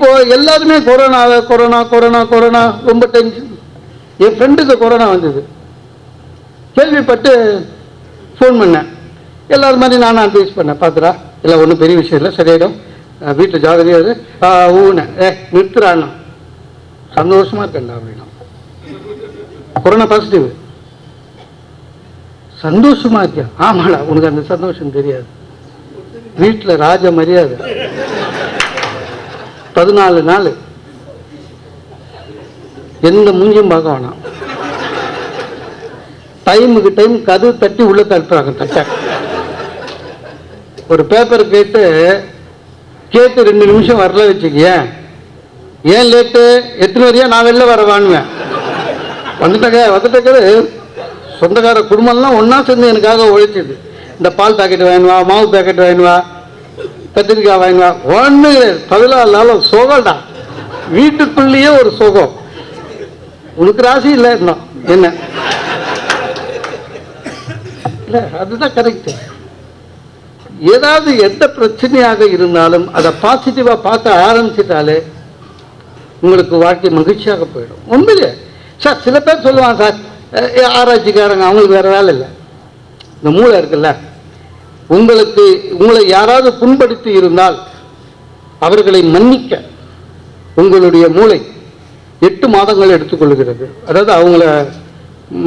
இப்போ எல்லாருமே corona corona corona corona ரொம்ப டென்ஷன் என் ஃப்ரெண்டுக்கு கொரோனா வந்தது. கேள்விப்பட்டு ஃபோன் பண்ணேன். எல்லாரும் மாதிரி நானும் அட்வைஸ் பண்ணேன். பார்த்துடா இல்லை ஒன்றும் பெரிய விஷயம் இல்லை சரியாயிடும். வீட்டில் ஜாகிரதையாக இரு. ஏ நிறுத்துறாண்ணா சந்தோஷமா இருக்கண்டா அப்படின்னா. கொரோனா பாசிட்டிவ் சந்தோஷமா இருக்கியா? ஆமாடா உனக்கு அந்த சந்தோஷம் தெரியாது. வீட்டில் ராஜ மரியாதை. பதினாலு நாள். எந்த மூஞ்சியும் பார்க்க வேணாம். டைமுக்கு டைம் கதவு தட்டி உள்ள தட்டுறாங்க தச்சா ஒரு பேப்பர் கேட்டு கேட்டு ரெண்டு நிமிஷம் வரல வச்சுக்கிய ஏன் லேட்டு எத்தனை வரையா? நான் வெளில வர வாங்குவேன் வந்துட்டங்க வந்துட்டக்காரு சொந்தக்கார குடும்பம்லாம் ஒன்றா சேர்ந்து எனக்காக உழைச்சிது. இந்த பால் பாக்கெட் வாங்கினுவா மாவு பாக்கெட் வாங்கினுவா கத்திரிக்காய் வாங்கினுவா ஒன்று பதினாலு நாளும் சோகம்டா. வீட்டுக்குள்ளேயே ஒரு சோகம். உனக்கு ராசி இல்லை இன்னும் என்ன? இல்லை அதுதான் கரெக்டு ஏதாவது எந்த பிரச்சனையாக இருந்தாலும் அதை பாசிட்டிவாக பார்க்க ஆரம்பிச்சிட்டாலே உங்களுக்கு வாழ்க்கை மகிழ்ச்சியாக போயிடும். உண்மையிலே. சார் சில பேர் சொல்லுவாங்க சார் ஆராய்ச்சிக்காரங்க அவங்களுக்கு வேறு வேலை இல்லை. இந்த மூளை இருக்குல்ல. உங்களுக்கு உங்களை யாராவது புண்படுத்தி இருந்தால் அவர்களை மன்னிக்க உங்களுடைய மூளை எட்டு மாதங்கள் எடுத்துக்கொள்கிறது. அதாவது அவங்கள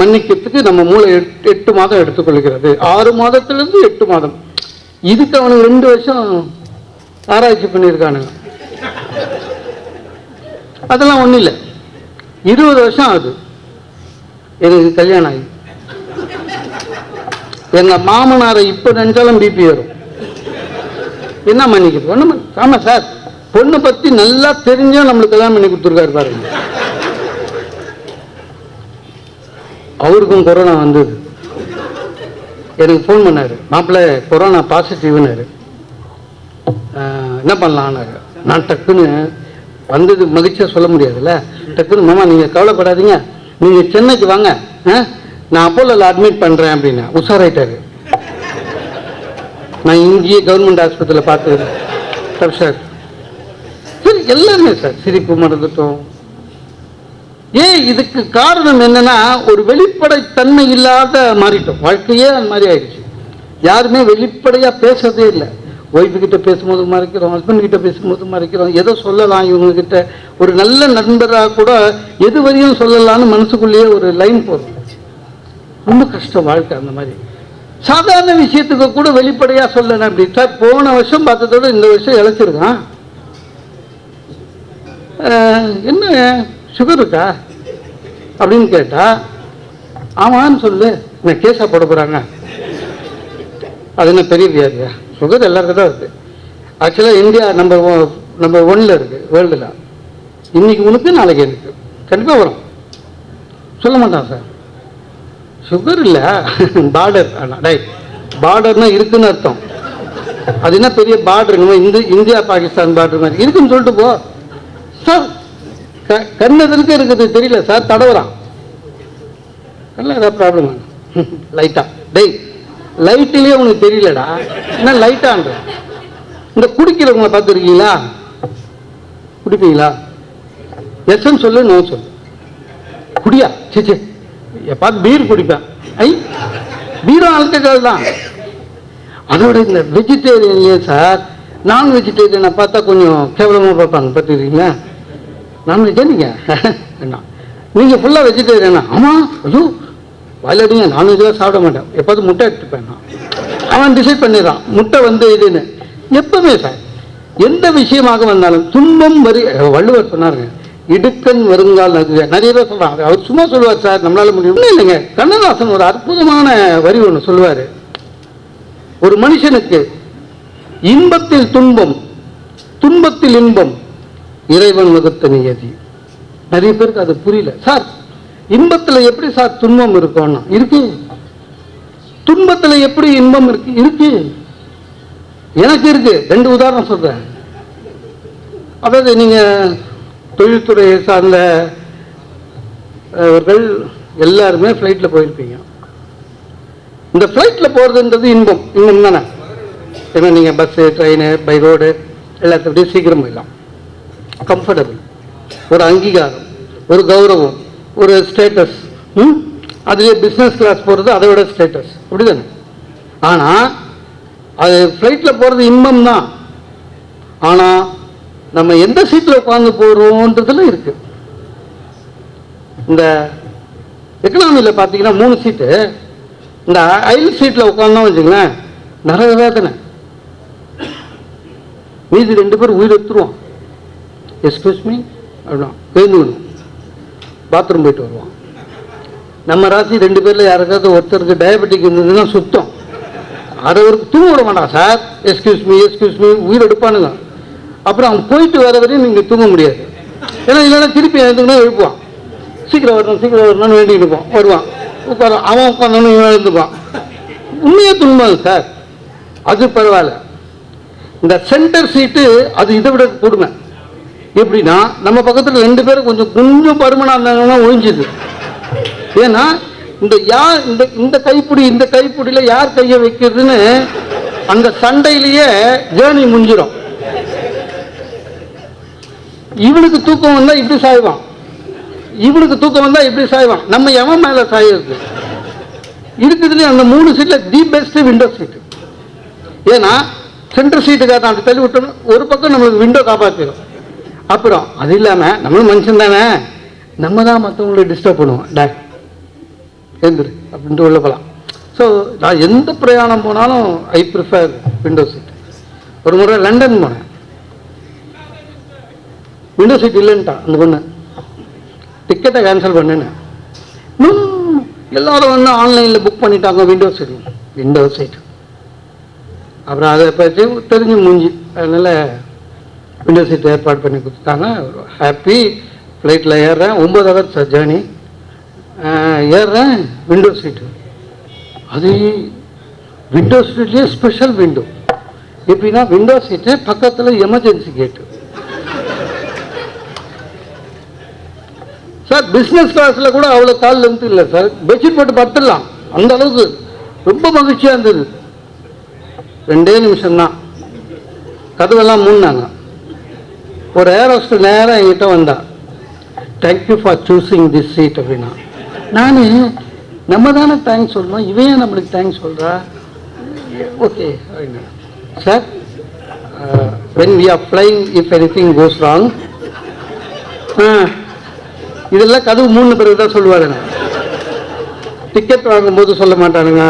மன்னிக்கிறதுக்கு நம்ம மூளை எட்டு எட்டு மாதம் எடுத்துக்கொள்கிறது. ஆறு மாதத்திலிருந்து எட்டு மாதம். இதுக்கு அவனுக்கு ரெண்டு வருஷம் ஆராய்ச்சி பண்ணியிருக்கானுங்க. அதெல்லாம் ஒன்றும் இல்லை. இருபது வருஷம் ஆகுது. எனக்கு கல்யாணம் ஆகி. எங்க மாமனாரை இப்போ நினைச்சாலும் பிபி வரும் என்ன மன்னிக்கிறது ஒன்றும் ஆமா சார். பொண்ணை பத்தி நல்லா தெரிஞ்சும் நம்மளுக்கு கல்யாணம் பண்ணி கொடுத்துருக்காரு பாருங்க. அவருக்கும் கொரோனா வந்தது. எனக்கு ஃபோன் பண்ணாரு. மாப்பிள்ளை கொரோனா பாசிட்டிவ்னாரு என்ன பண்ணலான்னாரு. நான் டக்குன்னு வந்தது மகிழ்ச்சியாக சொல்ல முடியாதுல்ல? டக்குன்னு மாமா நீங்கள் கவலைப்படாதீங்க. நீங்கள் சென்னைக்கு வாங்க. ஆ? நான் அப்போலோவில் அட்மிட் பண்ணுறேன் அப்படின்னு. உஷாராயிட்டாரு. நான் இங்கேயே கவர்மெண்ட் ஆஸ்பத்திரியில் பார்த்து சார் சார். சரி எல்லாருமே சார் சிரிப்பு மறந்துட்டோம். ஏன் இதுக்கு காரணம் என்னன்னா ஒரு வெளிப்படைத்தன்மை இல்லாத மாறிட்டோம். வாழ்க்கையே அந்த மாதிரி ஆயிடுச்சு. யாருமே வெளிப்படையா பேசுறதே இல்லை. ஒய்ஃபு கிட்ட பேசும்போது மறைக்கிறோம் ஹஸ்பண்ட் கிட்ட பேசும்போது மறைக்கிறோம் எதை சொல்லலாம் இவங்க கிட்ட ஒரு நல்ல நண்பராக கூட எது வரையும் சொல்லலாம்னு மனசுக்குள்ளேயே ஒரு லைன் போதும் ரொம்ப கஷ்டம் வாழ்க்கை அந்த மாதிரி. சாதாரண விஷயத்துக்கு கூட வெளிப்படையா சொல்லணும் அப்படின்ட்டா போன வருஷம் பார்த்ததோட இந்த வருஷம் இழைச்சிருக்கான். என்ன சுகர் இருக்கா? அப்படின்னு கேட்டா ஆமான்னு சொல்லு நான் கேஸா போட போறாங்க. அது என்ன பெரிய வியாதியா? சுகர் எல்லாருக்கும் தான் இருக்கு. ஆக்சுவலாக இந்தியா நம்பர் நம்பர் ஒன்ல இருக்கு வேர்ல்டில் இன்னைக்கு உனக்கு நாளைக்கு எனக்கு. கண்டிப்பாக வரும். சொல்ல மாட்டான் சார். சுகர் இல்லை. பார்டர் ஆனால் டை பார்டர்னா இருக்குன்னு அர்த்தம். அது என்ன பெரிய பார்டருங்க இந்த இந்தியா பாகிஸ்தான் பார்டர் மாதிரி. இருக்குன்னு சொல்லிட்டு போ. சார் க- கண்ணதற்கு இருக்குது. தெரியல சார் தடவுறான். நல்லா ஏதாவது ப்ராப்ளம் லைட்டா டேய் லைட்டிலே உனக்கு தெரியலடா. என்ன லைட்டான்ற இந்த குடிக்கிறவங்களை பார்த்துருக்கீங்களா? குடிப்பீங்களா? எஸ்ன்னு சொல்லு நோ சொல்லு. குடியா? சே எப்பாவது பீர் குடிப்பேன் ஐ பீரும் ஆல்கஹால் தான் அதோட இந்த வெஜிடேரியன்லேயே சார்? நான் வெஜிடேரியனை பார்த்தா கொஞ்சம் கேவலமாக பார்ப்பாங்க பார்த்துருக்கீங்களா நான் வெஜ்ஜா என்ன? நீங்கள் ஃபுல்லாக வெஜிடேரியனா ஆமாம் ஐயோ வயலடிங்க நான்வெஜ்லாம் சாப்பிட மாட்டேன். எப்பாவது முட்டை எடுத்துப்பேன் நான். அவன் டிசைட் பண்ணிடுறான் முட்டை வந்து இதுன்னு. எப்பவுமே சார் எந்த விஷயமாக வந்தாலும் துன்பம் வரி வள்ளுவர் சொன்னாருங்க இடுக்கன் வருங்கால் நகுக நிறைய பேர் சொல்றாங்க. அவர் சும்மா சொல்லுவார் சார். நம்மளால முடியும். இல்லைங்க. கண்ணதாசன் ஒரு அற்புதமான வரி ஒன்று சொல்லுவாரு. ஒரு மனுஷனுக்கு இன்பத்தில் துன்பம் துன்பத்தில் இன்பம் இறைவன் வகுத்த நியதி. நிறைய பேருக்கு அது புரியல. சார் இன்பத்துல எப்படி சார் துன்பம் இருக்கும்னா? இருக்கு. துன்பத்துல எப்படி இன்பம் இருக்கு? இருக்கு. எனக்கு இருக்கு. ரெண்டு உதாரணம் சொல்றேன். அதாவது நீங்க தொழில்துறையை சார்ந்த அவர்கள் எல்லாருமே ஃப்ளைட்ல போயிருப்பீங்க. இந்த ஃப்ளைட்ல போறதுன்றது இன்பம். இன்பம் தானே? ஏன்னா நீங்க பஸ்ஸு ட்ரெயின் பை ரோடு எல்லாத்தையும் சீக்கிரம் போயிடலாம். கம்ஃபர்டபுள் ஒரு அங்கீகாரம் ஒரு கௌரவம் ஒரு ஸ்டேட்டஸ் ம்? அதுலேயே பிஸ்னஸ் கிளாஸ் போகிறது அதை விட ஸ்டேட்டஸ் அப்படி தானே ஆனால் அது ஃப்ளைட்டில் போகிறது இன்பம் தான் ஆனால் நம்ம எந்த சீட்டில் உட்காந்து போகிறோன்றதுல இருக்கு. இந்த எக்கனாமியில் பார்த்தீங்கன்னா மூணு சீட்டு. இந்த அயல் சீட்டில் உட்காந்தோம் வச்சுங்களேன் நரக வேதனை. மீதி ரெண்டு பேரும் உயிர் எடுத்துருவோம். எஸ்கியூஸ் மீ அப்படின்னா எழுந்துக்கணும் பாத்ரூம் போயிட்டு வருவான் நம்ம ராசி ரெண்டு பேரில் யாருக்காவது ஒருத்தருக்கு டயபெட்டிக் இருந்ததுன்னா சுத்தம். அறுவருக்கு தூங்க விட மாட்டான் sir excuse me excuse me உயிர் எடுப்பானுங்க. அப்புறம் அவன் போயிட்டு வர வரையும் நீங்கள் தூங்க முடியாது. ஏன்னா இல்லைன்னா திருப்பி எழுந்துக்கணும் எழுப்புவான். சீக்கிரம் வரணும் சீக்கிரம் வரணும்னு வேண்டிட்டு இருப்பான். வருவான். உட்காரும் அவன் உட்காந்தோன்னு இவன் எழுந்துப்பான். உண்மையாக துன்பம் சார்? அது பரவாயில்ல. இந்த சென்டர் சீட்டு அது இதை விட கொடுமை. எப்படின்னா நம்ம பக்கத்தில் ரெண்டு பேரும் கொஞ்சம் கொஞ்சம் பருமனாக இருந்தாங்கன்னா ஒழிஞ்சுது. ஏன்னா இந்த யார் இந்த இந்த கைப்பிடி இந்த கைப்பிடியில் யார் கையை வைக்கிறதுன்னு அந்த சண்டையிலேயே ஜேர்னி முடிஞ்சிடும் இவனுக்கு தூக்கம் வந்தால் இப்படி சாய்வான். இவனுக்கு தூக்கம் வந்தால் இப்படி சாய்வான். நம்ம எவன் மேலே சாயிருக்கு இருக்குதுல அந்த மூணு சீட்டில் தி பெஸ்ட் விண்டோ சீட்டு ஏன்னா சென்டர் சீட்டுக்காக தான் தள்ளி விட்டோம்னா ஒரு பக்கம் நம்மளுக்கு விண்டோ காப்பாற்றிடும் அப்புறம் அது இல்லாமல் நம்மளும் மனுஷன் தானே? நம்ம தான் மற்றவங்களை டிஸ்டர்ப் பண்ணுவோம். டே எழுந்துரு அப்படின்ட்டு உள்ள போகலாம் ஸோ நான் எந்த பிரயாணம் போனாலும் ஐ ப்ரிஃபர் விண்டோ சீட் ஒரு முறை லண்டன் போனேன். விண்டோ சீட் இல்லைன்ட்டான் அந்த பொண்ணு. டிக்கெட்டை கேன்சல் பண்ணினேன். எல்லாரும் வந்து ஆன்லைனில் புக் பண்ணிட்டாங்க விண்டோ சீட் விண்டோ சீட் அப்புறம் அதை பற்றி தெரிஞ்சு முடிஞ்சு அதனால் விண்டோ சீட் ஏற்பாடு பண்ணி கொடுத்துட்டாங்க. ஹாப்பி ஃப்ளைட்டில் ஏறுறேன். ஒம்பது சார் ஜேர்னி ஏறுறேன் விண்டோ சீட்டு அது விண்டோ சீட்லேயே ஸ்பெஷல் விண்டோ எப்படின்னா விண்டோ சீட்டு பக்கத்தில் எமர்ஜென்சி கேட்டு சார் பிஸ்னஸ் கிளாஸில் கூட அவ்வளோ கால் லென்த் இல்லை சார். பெட்ஷீட் போட்டு படுத்துடலாம் அந்த அளவுக்கு ரொம்ப மகிழ்ச்சியாக இருந்தது. ரெண்டே நிமிஷம்தான். கதவெல்லாம் மூணாங்க ஒரு ஏர் ஹோஸ்டல் நேராக என்கிட்ட வந்தா. Thank you for choosing this seat அப்படின்னா. நான் நம்ம தானே தேங்க்ஸ் சொல்லணும். இவன் நம்மளுக்கு தேங்க்ஸ் சொல்கிறா okay sir when we are flying if any thing goes wrong இதெல்லாம் கதவு மூணு பிறகு தான் சொல்லுவாருங்க டிக்கெட் வாங்கும்போது சொல்ல மாட்டானுங்க.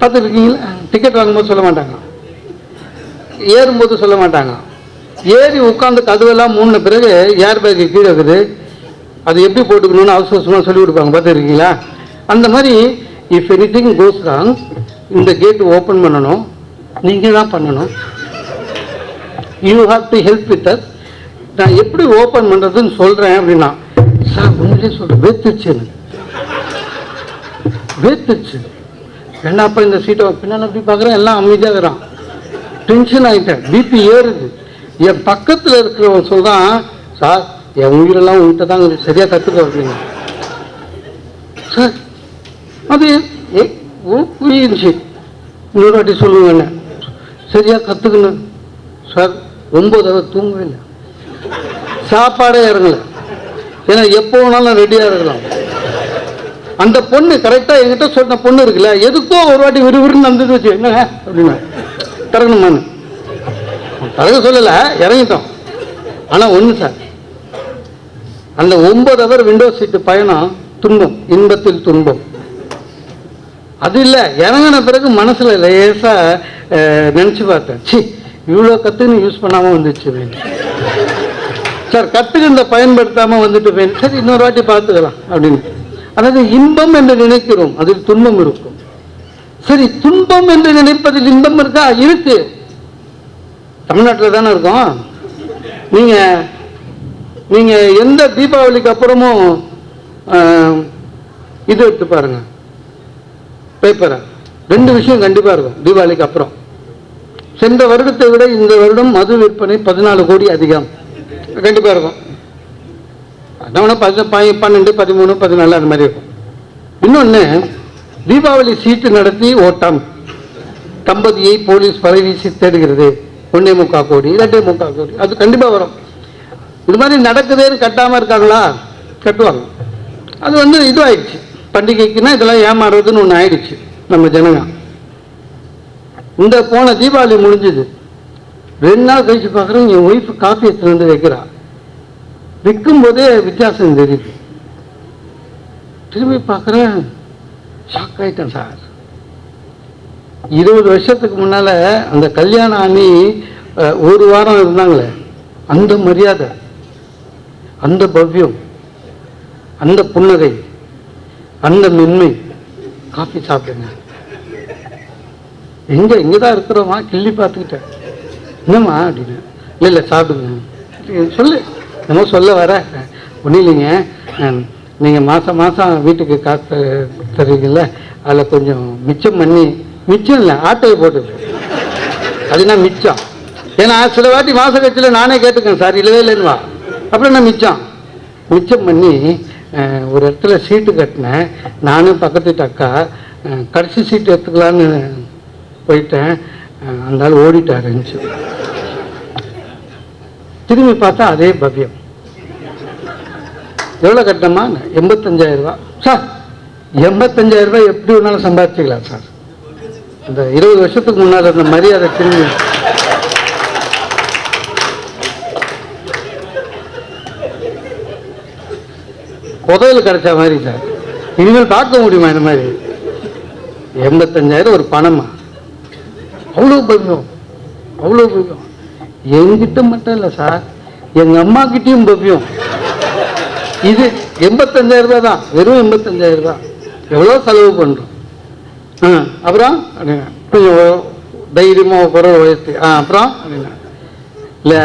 பார்த்துருக்கீங்களா? டிக்கெட் வாங்கும்போது சொல்ல மாட்டாங்க. ஏறும்போது சொல்ல மாட்டாங்க. ஏறி உட்காந்து கதவெல்லாம் மூணு பிறகு ஏர் பேக்கு கீழே இருக்குது. அது எப்படி போட்டுக்கணும்னு அவசர அவசரமாக சொல்லி கொடுப்பாங்க. பார்த்துருக்கீங்களா? அந்த மாதிரி if any thing goes wrong இந்த கேட் ஓப்பன் பண்ணணும். நீங்கள் தான் பண்ணணும். You have to help with us நான் எப்படி ஓப்பன் பண்ணுறதுன்னு சொல்கிறேன் அப்படின்னா நான் உண்மையிலே சொல்கிறேன் வேத்துச்சு எனக்கு வேத்துச்சு என்னப்பா இந்த சீட்டை பின்னால் எப்படி பார்க்குறேன்? எல்லாம் அமைதியாக இருக்கிறான். டென்ஷன் ஆகிட்டேன் பிபி ஏறுது. என் பக்கத்தில் இருக்கிறவன் சொல்கிறான் சார் என் உயிரெல்லாம் உங்கள்கிட்ட தான் சரியாக சரியா கற்றுக்க அப்படிங்க சார் அது ஏ ஓ புரியுச்சு இன்னொரு வாட்டி சொல்லுங்க என்ன. சரியா கற்றுக்கணும் சார் ஒம்பது தடவை தூங்கவே இல்லை. சாப்பாடே இறங்கல. ஏன்னா எப்போ வேணாலும் ரெடியாக இருக்கலாம். அந்த பொண்ணு கரெக்டாக என்கிட்ட சொன்ன பொண்ணு இருக்குல்ல எதுக்கோ ஒரு வாட்டி விறுவிறுன்னு நடந்துட்டு வச்சு என்னங்க அப்படின்னு திறக்கணுமான்னு திறக்க சொல்லலை இறங்கிட்டோம். ஆனால் ஒன்று சார் அந்த ஒன்பது அவர் விண்டோ சீட்டு பயணம் துன்பம் இன்பத்தில் துன்பம். அது இல்லை இறங்கின பிறகு மனசில் லேசாக நினச்சி பார்த்தேன். சி இவ்வளோ கத்துன்னு யூஸ் பண்ணாமல் வந்துச்சு அப்படின்னு. சார் கற்றுக்கின்ற பயன்படுத்தாமல் வந்துட்டு போய் சரி இன்னொரு வாட்டி பார்த்துக்கலாம் அப்படின்னு. அதாவது இன்பம் என்று நினைக்கிறோம் அதில் துன்பம் இருக்கும். சரி துன்பம் என்று நினைப்பதில் இன்பம் இருக்கா? இருக்கு. தமிழ்நாட்டில் தானே இருக்கோம். நீங்கள் நீங்கள் எந்த தீபாவளிக்கு அப்புறமும் இது எடுத்து பாருங்க. பேப்பரை. ரெண்டு விஷயம் கண்டிப்பாக இருக்கும் தீபாவளிக்கு அப்புறம். சென்ற வருடத்தை விட இந்த வருடம் மது விற்பனை பதினாலு கோடி அதிகம். கண்டிப்பா இருக்கும். அதான் பதி பன்னெண்டு பதிமூணு பதினாலு அந்த மாதிரி இருக்கும். இன்னொன்று தீபாவளி சீட்டு நடத்தி ஓட்டம். தம்பதியை போலீஸ் பதவி தேடுகிறது. ஒன்னே முக்கால் கோடி ரெண்டே முக்கா கோடி அது கண்டிப்பாக வரும். இது மாதிரி நடக்குதுன்னு கட்டாமல் இருக்காங்களா? கட்டுவாங்க. அது வந்து இதுவாயிடுச்சு. பண்டிகைக்குன்னா இதெல்லாம் ஏமாறுறதுன்னு ஒன்று ஆயிடுச்சு நம்ம ஜனங்க. இந்த போன தீபாவளி முடிஞ்சுது. ரெண்டு நாள் கழிச்சு பார்க்குறேன் என் ஒய்ஃப் காஃபி எடுத்துகிட்டு வந்து வைக்கிறா. விற்கும் போதே வித்தியாசம் தெரியுது திரும்பி பார்க்குறேன் ஷாக் ஆயிட்டேன் சார் இருபது வருஷத்துக்கு முன்னால அந்த கல்யாண அணி ஒரு வாரம் இருந்தாங்களே அந்த மரியாதை அந்த பவ்யம் அந்த புன்னகை அந்த மென்மை காஃபி சாப்பிடுங்க. எங்க இங்கே தான் இருக்கிறோமா கிள்ளி பார்த்துக்கிட்டேன். என்னம்மா அப்படின்னு. இல்லை இல்லை சாப்பிடுங்க. சொல்லு. என்னமோ சொல்ல வர. ஒன்றும் இல்லைங்க. நீங்கள் மாதம் மாதம் வீட்டுக்கு காசு தருவீங்கள்ல அதில் கொஞ்சம் மிச்சம் பண்ணி மிச்சம் இல்லை ஆட்டையை போட்டு. அதுனா மிச்சம்? ஏன்னா சில வாட்டி மாத கட்சியில் நானே கேட்டுக்கேன் சார் இல்லவே இல்லைன்னுவா அப்புறம் என்ன மிச்சம்? மிச்சம் பண்ணி ஒரு இடத்துல சீட்டு கட்டினேன். நானும் பக்கத்து அக்கா கடைசி சீட்டு எடுத்துக்கலான்னு போயிட்டேன். அந்த ஆள் ஓடிட்டாருந்துச்சு திரும்பி பார்த்தா அதே பவ்யம். எவ்வளோ கட்டணமா? எண்பத்தஞ்சாயிரம் ரூபா சார் எண்பத்தஞ்சாயிரம் ரூபாய் எப்படி வேணாலும் சம்பாதிச்சுக்கலாம் சார். இந்த இருபது வருஷத்துக்கு முன்னால் அந்த மரியாதை திரும்பி. புதையல் கிடைச்ச மாதிரி சார். இனிமேல் பார்க்க முடியுமா இந்த மாதிரி? எண்பத்தஞ்சாயிரம் ஒரு பணமா? அவ்வளோ பவ்யம் அவ்வளோ பவ்யம் என்கிட்ட மட்டும் இல்லை சார் எங்க அம்மா கிட்டேயும் பவ்யம் இது எண்பத்தஞ்சாயிரம் ரூபா தான். வெறும் எண்பத்தஞ்சாயிரம் ரூபா எவ்வளோ செலவு பண்ணுறோம் ஆ அப்புறம்? கொஞ்சம் தைரியமாக குரல் உயர்த்தி. ஆ அப்புறம்? அப்படின்னா இல்லை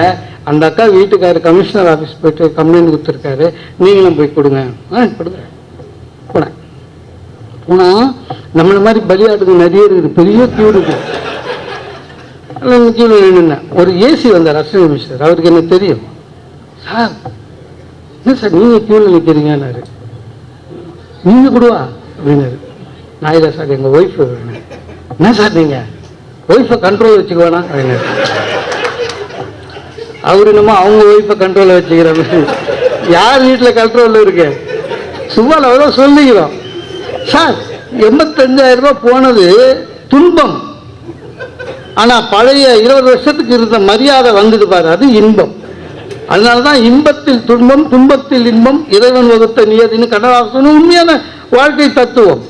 அந்த அக்கா வீட்டுக்காரர் கமிஷனர் ஆஃபீஸ் போயிட்டு கம்ப்ளைண்ட் கொடுத்துருக்காரு. நீங்களும் போய் கொடுங்க. ஆ கொடுங்க. போனேன் போனால் நம்மளை மாதிரி பலியாடுங்க நிறைய இருக்குது. பெரிய கியூ இருக்கு கீழே நின்றுனேன் ஒரு ஏசி வந்தார் அஸ்வினி மிஸ்டர் அவருக்கு என்ன தெரியும். சார் என்ன சார் நீங்கள் கியூவில் நிற்கிறீங்கன்னாரு நீங்கள் கொடுவா அப்படின்னாரு. நான் இல்லை சார் எங்கள் ஒய்ஃபு என்ன சார் நீங்கள் ஒய்ஃபை கண்ட்ரோல் வச்சுக்குவானா? அப்படின்னாரு. அவர் என்னமோ அவங்க ஒய்ஃபை கண்ட்ரோலில் வச்சுக்கிறாங்க யார் வீட்டில் கண்ட்ரோலில் இருக்கு? சும்மா அவ்வளோ சொல்லிக்கிறோம். சார் எண்பத்தஞ்சாயிரம் ரூபாய் போனது துன்பம். ஆனால் பழைய இருபது வருஷத்துக்கு இருந்த மரியாதை வந்துட்டு பாரு அது இன்பம். அதனால தான் இன்பத்தில் துன்பம் துன்பத்தில் இன்பம் இறைவன் வகுத்த நியதின்னு கடவாசனும் உண்மையான வாழ்க்கை தத்துவம்.